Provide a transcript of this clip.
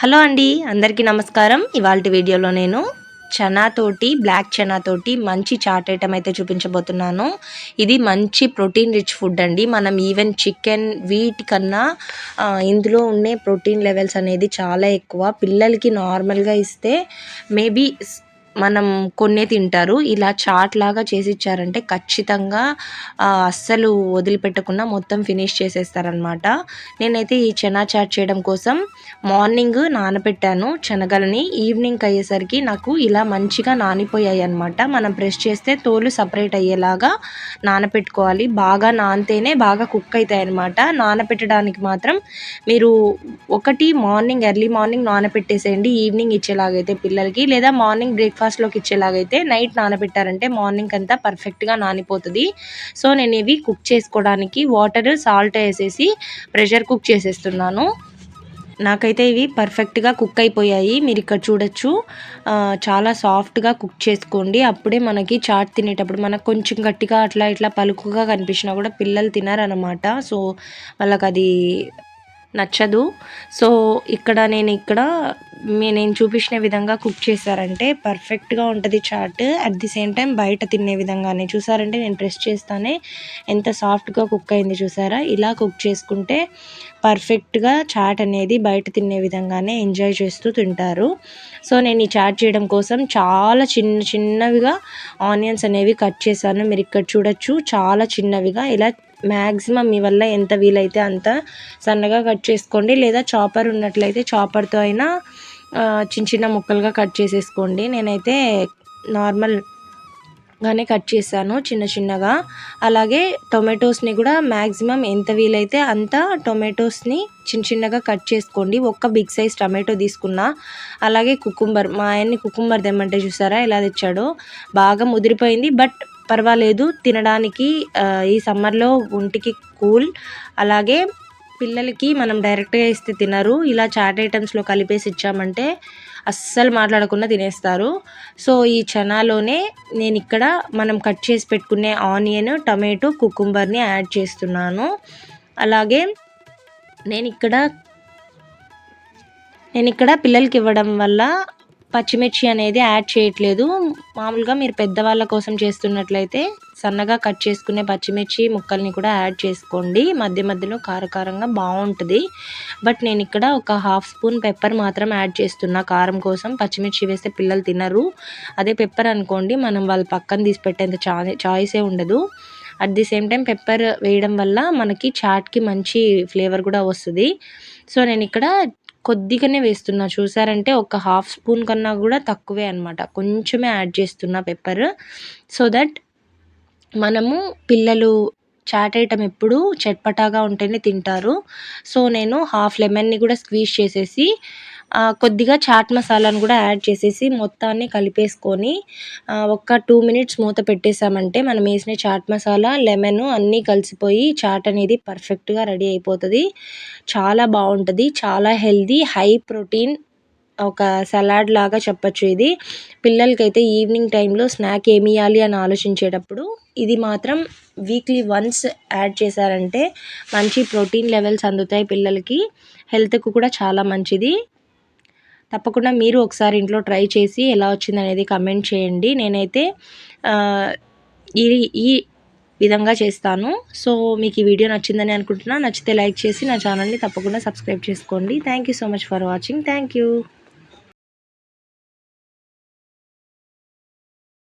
Hello అండి అందరికీ నమస్కారం. ఇవాళ వీడియోలో నేను చనాతోటి బ్లాక్ చనాతోటి మంచి చాట్ ఐటమ్ అయితే చూపించబోతున్నాను. ఇది మంచి ప్రోటీన్ రిచ్ ఫుడ్ అండి. మనం ఈవెన్ చికెన్ వీట్ కన్నా ఇందులో ఉండే ప్రోటీన్ లెవెల్స్ అనేది చాలా ఎక్కువ. పిల్లలకి నార్మల్గా ఇస్తే మేబీ మనం కొన్నే తింటారు. ఇలా చాట్ లాగా చేసి ఇచ్చారంటే ఖచ్చితంగా అస్సలు వదిలిపెట్టకుండా మొత్తం ఫినిష్ చేసేస్తారనమాట నేనైతే ఈ చెనా చాట్ చేయడం కోసం మార్నింగ్ నానబెట్టాను శనగలని. ఈవినింగ్ అయ్యేసరికి నాకు ఇలా మంచిగా నానిపోయాయి అనమాట మనం ప్రెస్ చేస్తే తోలు సపరేట్ అయ్యేలాగా నానపెట్టుకోవాలి. బాగా నానితేనే బాగా కుక్ అవుతాయి అనమాట నానపెట్టడానికి మాత్రం మీరు ఒకటి మార్నింగ్ ఎర్లీ మార్నింగ్ నానపెట్టేసేయండి. ఈవినింగ్ ఇచ్చేలాగైతే పిల్లలకి. లేదా మార్నింగ్ బ్రేక్ఫాస్ట్ బ్రేక్ఫాస్ట్లోకి ఇచ్చేలాగైతే నైట్ నానబెట్టారంటే మార్నింగ్ అంతా పర్ఫెక్ట్గా నానిపోతుంది. సో నేను ఇవి కుక్ చేసుకోవడానికి వాటర్ సాల్ట్ వేసేసి ప్రెషర్ కుక్ చేసేస్తున్నాను. నాకైతే ఇవి పర్ఫెక్ట్గా కుక్ అయిపోయాయి. మీరు ఇక్కడ చూడొచ్చు. చాలా సాఫ్ట్గా కుక్ చేసుకోండి. అప్పుడే మనకి చాట్ తినేటప్పుడు మనకు కొంచెం గట్టిగా అట్లా ఇట్లా పలుకుగా కనిపించినా కూడా పిల్లలు తినారనమాట సో వాళ్ళకి అది నచ్చదు. సో ఇక్కడ నేను ఇక్కడ నేను చూపించిన విధంగా కుక్ చేశారంటే పర్ఫెక్ట్గా ఉంటుంది chaat. At the same time బయట తినే విధంగానే. చూసారంటే నేను ప్రెస్ చేస్తానే. ఎంత సాఫ్ట్గా కుక్ అయింది చూసారా? ఇలా కుక్ చేసుకుంటే పర్ఫెక్ట్గా చాట్ అనేది బయట తినే విధంగానే ఎంజాయ్ చేస్తూ తింటారు. సో నేను ఈ చాట్ చేయడం కోసం చాలా చిన్న చిన్నవిగా ఆనియన్స్ అనేవి కట్ చేశాను. మీరు ఇక్కడ చూడొచ్చు. చాలా చిన్నవిగా. ఇలా మ్యాక్సిమం మీ వల్ల ఎంత వీలైతే అంత సన్నగా కట్ చేసుకోండి. లేదా చాపర్ ఉన్నట్లయితే చాపర్తో అయినా చిన్న చిన్న ముక్కలుగా కట్ చేసేసుకోండి. నేనైతే నార్మల్ గానే కట్ చేశాను చిన్న చిన్నగా. అలాగే టొమాటోస్ని కూడా మ్యాక్సిమం ఎంత వీలైతే అంత టొమాటోస్ని చిన్న చిన్నగా కట్ చేసుకోండి. ఒక్క బిగ్ సైజ్ టమాటో తీసుకున్నా. అలాగే కుకుంబర్ మా ఆయన్ని కుకుంబర్ తెమ్మంటే చూసారా ఎలా తెచ్చాడో. బాగా ముదిరిపోయింది. బట్ పర్వాలేదు తినడానికి ఈ సమ్మర్లో ఒంటికి కూల్. అలాగే పిల్లలకి మనం డైరెక్ట్గా ఇస్తే తినరు. ఇలా చాట్ ఐటమ్స్లో కలిపేసి ఇచ్చామంటే అస్సలు మాట్లాడకుండా తినేస్తారు. సో ఈ చనాలోనే నేను ఇక్కడ మనం కట్ చేసి పెట్టుకునే ఆనియన్ టమాటో కుకుంబర్ని యాడ్ చేస్తున్నాను. అలాగే నేను ఇక్కడ నేను ఇక్కడ పిల్లలకి ఇవ్వడం వల్ల పచ్చిమిర్చి అనేది యాడ్ చేయట్లేదు. మామూలుగా మీరు పెద్దవాళ్ళ కోసం చేస్తున్నట్లయితే సన్నగా కట్ చేసుకునే పచ్చిమిర్చి ముక్కల్ని కూడా యాడ్ చేసుకోండి. మధ్య మధ్యలో కారకారంగా బాగుంటుంది. బట్ నేను ఇక్కడ ఒక హాఫ్ స్పూన్ పెప్పర్ మాత్రం యాడ్ చేస్తున్నా. కారం కోసం పచ్చిమిర్చి వేస్తే పిల్లలు తినరు. అదే పెప్పర్ అనుకోండి మనం వాళ్ళు పక్కన తీసి పెట్టేంత చా చాయిసే ఉండదు. At the same time pepper వేయడం వల్ల మనకి చాట్కి మంచి ఫ్లేవర్ కూడా వస్తుంది. సో నేను ఇక్కడ కొద్దిగానే వేస్తున్నా. చూసారంటే ఒక హాఫ్ స్పూన్ కన్నా కూడా తక్కువే అనమాట కొంచెమే యాడ్ చేస్తున్నా పెప్పర్. సో దట్ మనము పిల్లలు చాట్ ఐటమ్ ఎప్పుడు చట్పటాగా ఉంటేనే తింటారు. సో నేను హాఫ్ లెమన్ని కూడా స్క్వీజ్ చేసేసి కొద్దిగా చాట్ మసాలాను కూడా యాడ్ చేసేసి మొత్తాన్ని కలిపేసుకొని ఒక టూ మినిట్స్ మూత పెట్టేసామంటే మనం వేసిన చాట్ మసాలా లెమన్ అన్నీ కలిసిపోయి చాట్ అనేది పర్ఫెక్ట్గా రెడీ అయిపోతుంది. చాలా బాగుంటుంది. చాలా హెల్దీ హై ప్రోటీన్ ఒక సలాడ్ లాగా చెప్పచ్చు ఇది. పిల్లలకైతే ఈవినింగ్ టైంలో స్నాక్ ఏమి ఇవ్వాలి అని ఆలోచించేటప్పుడు ఇది మాత్రం వీక్లీ వన్స్ యాడ్ చేశారంటే మంచి ప్రోటీన్ లెవెల్స్ అందుతాయి పిల్లలకి. హెల్త్కు కూడా చాలా మంచిది. తప్పకుండా మీరు ఒకసారి ఇంట్లో ట్రై చేసి ఎలా వచ్చింది అనేది కమెంట్ చేయండి. నేనైతే ఈ ఈ విధంగా చేస్తాను. సో మీకు ఈ వీడియో నచ్చిందని అనుకుంటున్నా నచ్చితే లైక్ చేసి నా ఛానల్ని తప్పకుండా సబ్స్క్రైబ్ చేసుకోండి. Thank you so much for watching thank you